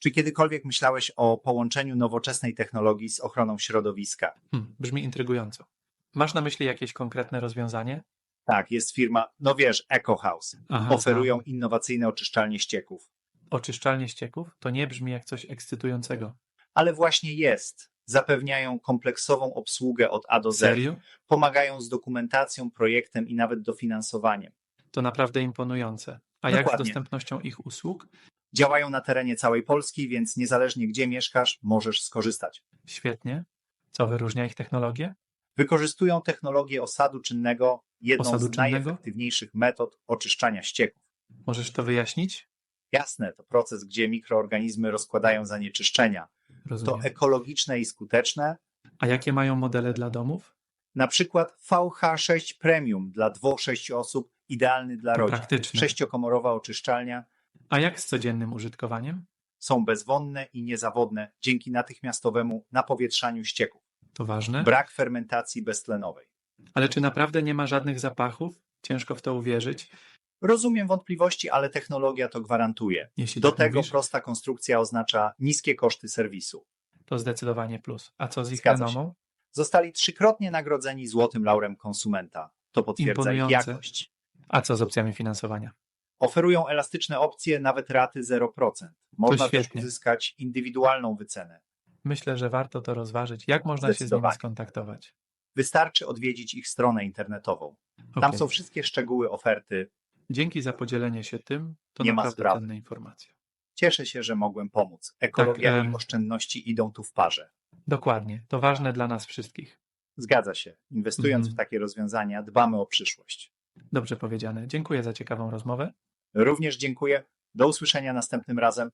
Czy kiedykolwiek myślałeś o połączeniu nowoczesnej technologii z ochroną środowiska? Hmm, brzmi intrygująco. Masz na myśli jakieś konkretne rozwiązanie? Tak, jest firma, no wiesz, EcoHouse. Aha, Oferują innowacyjne oczyszczalnie ścieków. Oczyszczalnie ścieków? To nie brzmi jak coś ekscytującego. Ale właśnie jest. Zapewniają kompleksową obsługę od A do Z. Serio? Pomagają z dokumentacją, projektem i nawet dofinansowaniem. To naprawdę imponujące. A jak z Dokładnie. dostępnością ich usług? Działają na terenie całej Polski, więc niezależnie gdzie mieszkasz, możesz skorzystać. Świetnie. Co wyróżnia ich technologię? Wykorzystują technologię osadu czynnego, jedną Osadu z czynnego? najefektywniejszych metod oczyszczania ścieków. Możesz to wyjaśnić? Jasne, to proces, gdzie mikroorganizmy rozkładają zanieczyszczenia. To Rozumiem. ekologiczne i skuteczne. A jakie mają modele dla domów? Na przykład VH6 Premium dla dwóch, sześciu osób, idealny dla To rodzin. praktyczne. Sześciokomorowa oczyszczalnia A jak z codziennym użytkowaniem? są bezwonne i niezawodne dzięki natychmiastowemu napowietrzaniu ścieków. To ważne. Brak fermentacji beztlenowej. Ale czy naprawdę nie ma żadnych zapachów? Ciężko w to uwierzyć. Rozumiem wątpliwości, ale technologia to gwarantuje. Jeśli Do tak tego mówisz, prosta konstrukcja oznacza niskie koszty serwisu. to zdecydowanie plus. A co z ich Zgadza się. renomą? Zostali trzykrotnie nagrodzeni Złotym Laurem Konsumenta. To potwierdza ich Imponujące. jakość. A co z opcjami finansowania? Oferują elastyczne opcje, nawet raty 0%. Można też uzyskać indywidualną wycenę. Myślę, że warto to rozważyć. Jak można się z nimi skontaktować? Wystarczy odwiedzić ich stronę internetową. Tam Okej. są wszystkie szczegóły oferty. Dzięki za podzielenie się tym. To Nie ma naprawdę sprawy. cenne informacje. Cieszę się, że mogłem pomóc. Ekologia Tak, i oszczędności idą tu w parze. Dokładnie. To ważne dla nas wszystkich. Zgadza się. Inwestując Mhm. w takie rozwiązania, dbamy o przyszłość. Dobrze powiedziane. Dziękuję za ciekawą rozmowę. Również dziękuję. Do usłyszenia następnym razem.